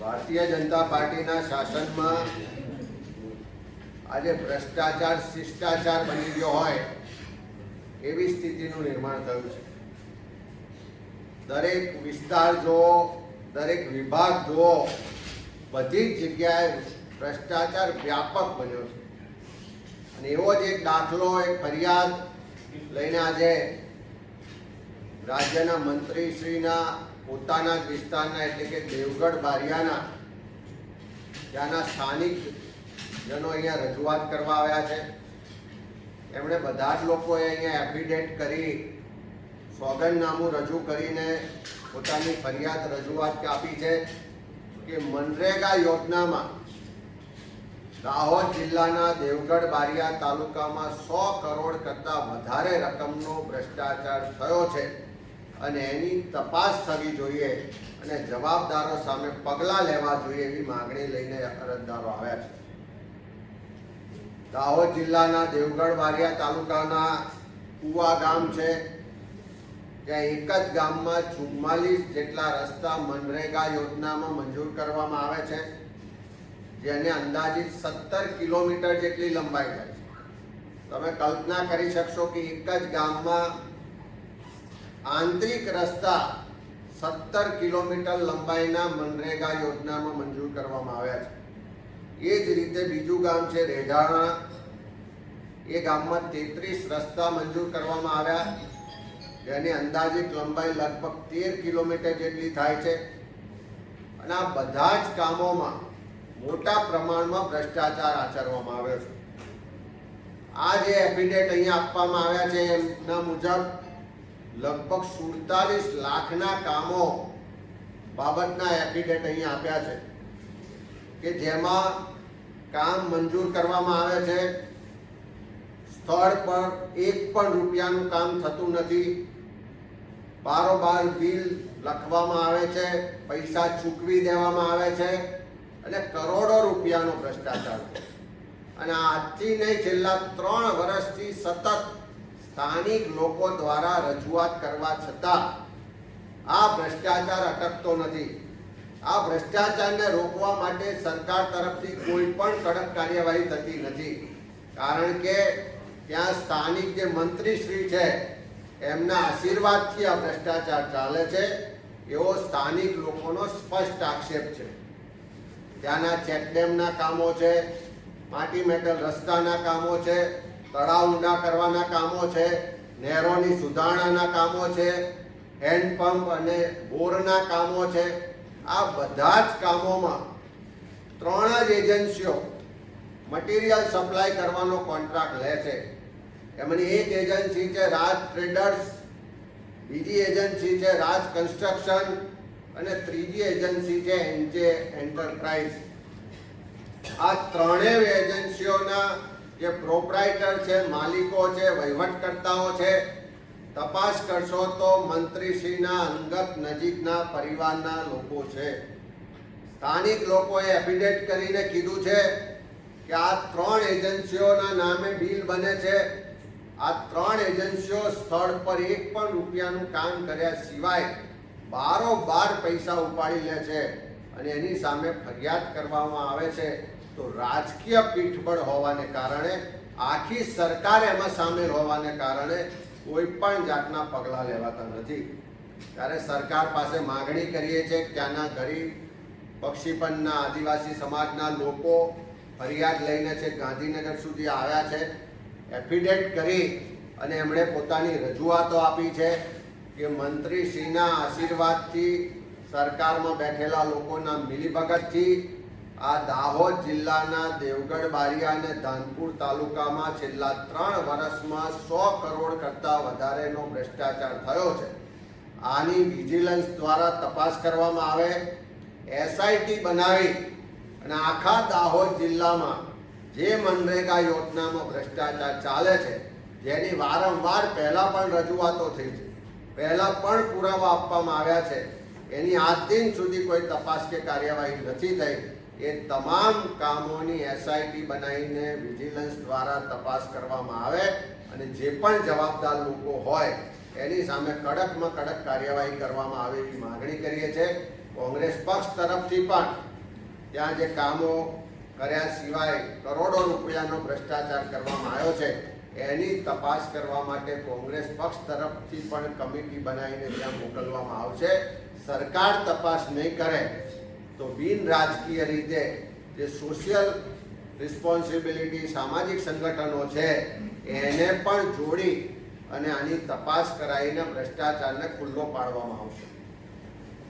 ભારતીય જનતા પાર્ટીના શાસનમાં આજે ભ્રષ્ટાચાર, શિષ્ટાચાર બની ગયો હોય એવી સ્થિતિનું નિર્માણ થયું છે. દરેક વિસ્તાર જુઓ, દરેક વિભાગ જુઓ, બધી જ જગ્યાએ ભ્રષ્ટાચાર વ્યાપક બન્યો છે. અને એવો જ એક દાખલો, એક ફરિયાદ લઈને આજે રાજ્યના મંત્રીશ્રીના પોતાના જ વિસ્તારના, એટલે કે દેવગઢ, બારિયાના, ત્યાંના સ્થાનિક જનો અહીંયા રજૂઆત કરવા આવ્યા છે. એમણે બધા જ લોકોએ અહીંયા એફિડેટ કરી, સોગંદનામું રજૂ કરીને પોતાની ફરિયાદ રજૂઆત આપી છે કે મનરેગા યોજનામાં દાહોદ જિલ્લાના દેવગઢ, બારિયા તાલુકામાં સો કરોડ કરતાં વધારે રકમનો ભ્રષ્ટાચાર થયો છે. અને એની તપાસ થવી જોઈએ અને જવાબદારો સામે પગલાં લેવા જોઈએ એવી માગણી લઈને અરજદારો આવ્યા છે. દાહોદ જિલ્લાના દેવગઢ વારિયા તાલુકાના કુવા ગામ છે. ત્યાં એક જ ગામમાં ચુમ્માલીસ જેટલા રસ્તા મનરેગા યોજનામાં મંજૂર કરવામાં આવે છે, જેને અંદાજિત સત્તર કિલોમીટર જેટલી લંબાઈ થાય છે. તમે કલ્પના કરી શકશો કે એક જ ગામમાં આંતરિક રસ્તા સત્તર કિલોમીટર લંબાઈના મનરેગા યોજનામાં મંજૂર કરવામાં આવ્યા છે. એ જ રીતે બીજું ગામ છે રેઢાણા. એ ગામમાં તેત્રીસ રસ્તા મંજૂર કરવામાં આવ્યા. જેની અંદાજિત લંબાઈ લગભગ તેર કિલોમીટર જેટલી થાય છે. અને આ બધા જ કામોમાં મોટા પ્રમાણમાં ભ્રષ્ટાચાર આચરવામાં આવ્યો છે. આ જે એફિડેટ અહીંયા આપવામાં આવ્યા છે એમના મુજબ લગભગ સુડતાલીસ લાખના કામો બાબતના એફિડેટ અહીંયા આપ્યા છે કે જેમાં કામ મંજૂર કરવામાં આવે છે. સ્થળ પર એક પણ રૂપિયાનું કામ થતું નથી. બારોબાર બિલ લખવામાં આવે છે, પૈસા ચૂકવી દેવામાં આવે છે અને કરોડો રૂપિયાનો ભ્રષ્ટાચાર અને આજથી નહીં, છેલ્લા ત્રણ વર્ષથી સતત સ્થાનિક લોકો દ્વારા રજૂઆત કરવા છતાં આ ભ્રષ્ટાચાર અટકતો નથી. આ ભ્રષ્ટાચારને રોકવા માટે સરકાર તરફથી કોઈ પણ કડક કાર્યવાહી થતી નથી. કારણ કે ત્યાં સ્થાનિક જે મંત્રીશ્રી છે, એમના આશીર્વાદથી આ ભ્રષ્ટાચાર ચાલે છે, એવો સ્થાનિક લોકોનો સ્પષ્ટ આક્ષેપ છે. ત્યાંના ચેકડેમના કામો છે, માટી મેટલ રસ્તાના કામો છે તળાવ ઊંડા કરવાના કામો છે, નહેરોની સુધારણાના કામો છે હેન્ડપંપ અને બોરના કામો છે. આ બધા જ કામોમાં ત્રણ જ એજન્સીઓ મટીરિયલ સપ્લાય કરવાનો કોન્ટ્રાક્ટ લે છે. એમની એક એજન્સી છે રાજ ટ્રેડર્સ બીજી એજન્સી છે રાજ કન્સ્ટ્રક્શન અને ત્રીજી એજન્સી છે એનજે એન્ટરપ્રાઇઝ આ ત્રણેય એજન્સીઓના જે પ્રોપરાઇટર છે, માલિકો છે, વહીવટકર્તાઓ છે, તપાસ કરશો તો મંત્રીશ્રીના અંગત નજીકના પરિવારના લોકો છે. સ્થાનિક લોકોએ એફિડેટ કરીને કીધું છે કે આ ત્રણ એજન્સીઓના નામે બિલ બને છે. આ ત્રણ એજન્સીઓ સ્થળ પર એક પણ રૂપિયાનું કામ કર્યા સિવાય બારોબાર પૈસા ઉપાડી લે છે અને એની સામે ફરિયાદ કરવામાં આવે છે. તો રાજકીય પીઠબળ હોવાને કારણે, આખી સરકાર એમાં સામેલ હોવાને કારણે કોઈ પણ જાતના પગલાં લેવાતા નથી. ત્યારે સરકાર પાસે માગણી કરીએ છીએ ત્યાંના ગરીબ બક્ષીપનના આદિવાસી સમાજના લોકો ફરિયાદ લઈને છે, ગાંધીનગર સુધી આવ્યા છે એફિડેટ કરી અને એમણે પોતાની રજૂઆતો આપી છે કે મંત્રીશ્રીના આશીર્વાદથી સરકારમાં બેઠેલા લોકોના મિલીભગતથી આ દાહોદ જિલ્લાના દેવગઢ બારિયા અને ધાનપુર તાલુકામાં છેલ્લા ત્રણ વર્ષમાં સો કરોડ કરતાં વધારેનો ભ્રષ્ટાચાર થયો છે. આની વિજિલન્સ દ્વારા તપાસ કરવામાં આવે, એસઆઈટી બનાવી અને આખા દાહોદ જિલ્લામાં જે મનરેગા યોજનામાં ભ્રષ્ટાચાર ચાલે છે, જેની વારંવાર પહેલાં પણ રજૂઆતો થઈ છે, પહેલાં પણ પુરાવા આપવામાં આવ્યા છે, એની આજ દિન સુધી કોઈ તપાસ કે કાર્યવાહી નથી થઈ. એ તમામ કામોની એસઆઈટી બનાવીને વિજિલન્સ દ્વારા તપાસ કરવામાં આવે અને જે પણ જવાબદાર લોકો હોય, એની સામે કડકમાં કડક કાર્યવાહી કરવામાં આવે એવી માગણી કરીએ છીએ. કોંગ્રેસ પક્ષ તરફથી પણ ત્યાં જે કામો કર્યા સિવાય કરોડો રૂપિયાનો ભ્રષ્ટાચાર કરવામાં આવ્યો છે, એની તપાસ કરવા માટે કોંગ્રેસ પક્ષ તરફથી પણ કમિટી બનાવીને ત્યાં મોકલવામાં આવશે. સરકાર તપાસ નહીં કરે તો બિન રાજકીય રીતે જે સોશિયલ રિસ્પોન્સિબિલિટી સામાજિક સંગઠનો છે, એને પણ જોડી અને આની તપાસ કરાવીને ભ્રષ્ટાચારને ખુલ્લો પાડવામાં આવશે.